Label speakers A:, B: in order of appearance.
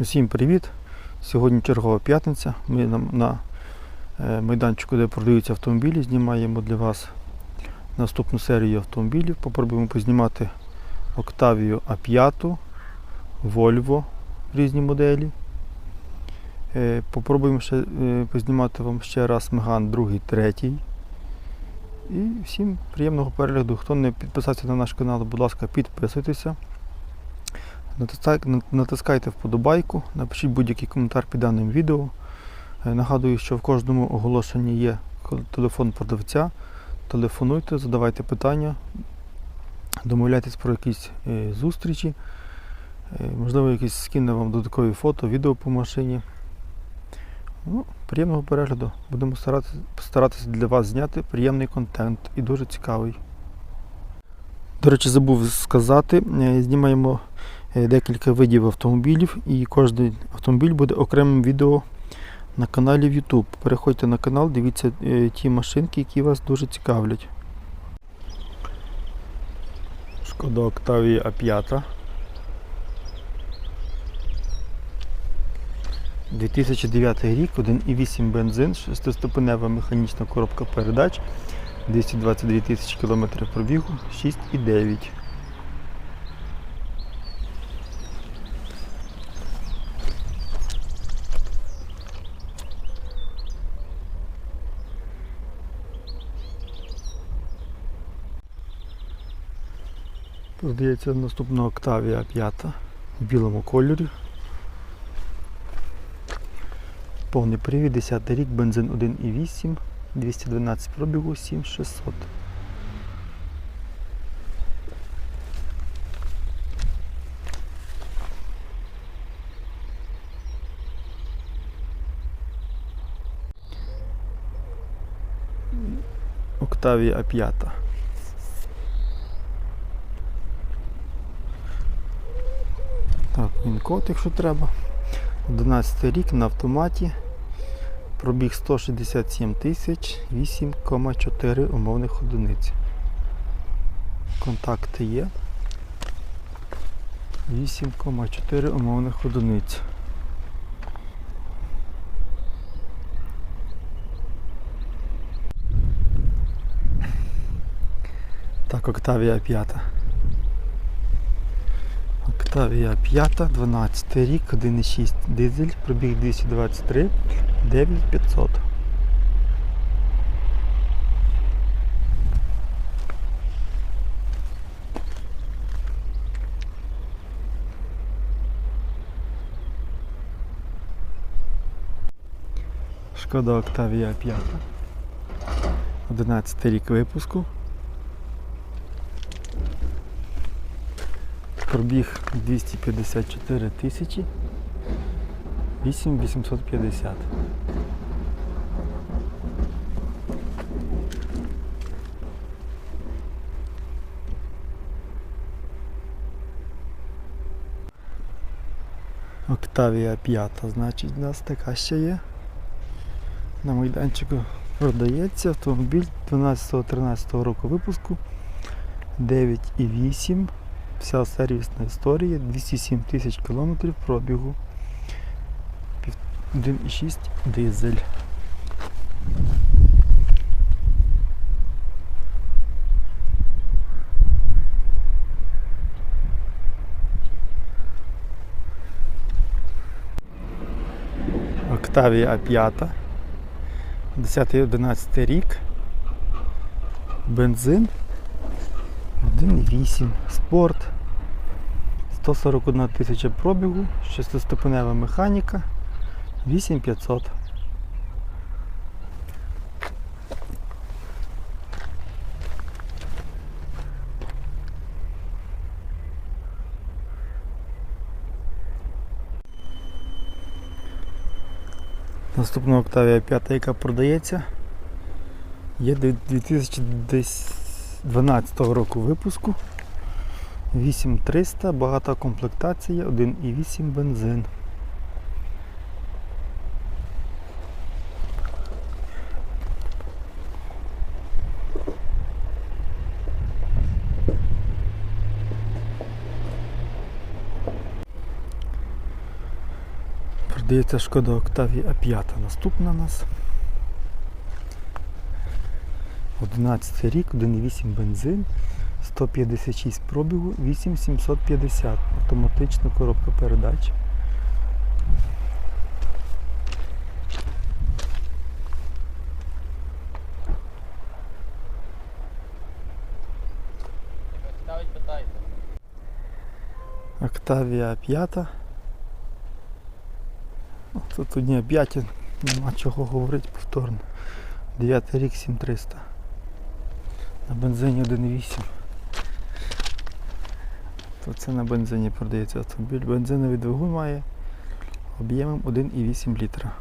A: Усім привіт! Сьогодні чергова п'ятниця. Ми на, е, майданчику, де продаються автомобілі, знімаємо для вас наступну серію автомобілів. Попробуємо познімати Octavia A5, Volvo різні моделі. Е, Попробуємо ще е, познімати вам ще раз Megane 2, 3. І всім приємного перегляду. Хто не підписався на наш канал, будь ласка, підписуйтеся. Натискай- на- Натискайте вподобайку, напишіть будь-який коментар під даним відео. Е, Нагадую, що в кожному оголошенні є телефон продавця. Телефонуйте, задавайте питання, домовляйтесь про якісь е, зустрічі. Е, Можливо, якісь скине вам додаткові фото, відео по машині. Ну, приємного перегляду. Будемо старатися, для вас зняти приємний контент і дуже цікавий. До речі, забув сказати, знімаємо декілька видів автомобілів, і кожен автомобіль буде окремим відео на каналі в YouTube. Переходьте на канал, дивіться е, ті машинки, які вас дуже цікавлять. Шкода Octavia A5. 2009 рік, 1,8 бензин, 6-ступенева механічна коробка передач, 222 тисячі кілометрів пробігу, 6,9. Здається, наступна Octavia 5 в білому кольорі. Повний привід, 10 рік, бензин 1,8, 212 пробігу, 7600. Octavia A5. Так, він код, якщо треба. 11 рік на автоматі. Пробіг 167 тисяч, 8,4 умовних одиниць. Контакти є. 8,4 умовних одиниць. Так, Octavia 5. Octavia 5, 12 рік, 1,6 дизель, пробіг 223, 9500. Шкода Octavia 5. 11 рік випуску. Пробіг 254 тисячі 8850. Октавія 5, значить, у нас така ще є. На майданчику продається автомобіль 12-13 року випуску 9,8 Вся сервісна історія, 207 тисяч кілометрів пробігу. Пів- 1,6 дизель. Octavia A5. 10-11 рік. Бензин 1,8 спорт. 141 тисяча пробігу, 6-ступенева механіка, 8500. Наступна Octavia 5, яка продається, є 2012 року випуску. 8300, багата комплектація, 1,8 бензин. Продається шкода Octavia A5 наступна у нас. 11 рік, 1,8 бензин, 156 пробігу, 8750. Автоматична коробка передач. Octavia 5. Ну, Тут одні 5, нема чого говорити повторно. 9 рік 7300. На бензині 1,8. То це на бензині продається автомобіль. Бензиновий двигун має об'ємом 1,8 літра.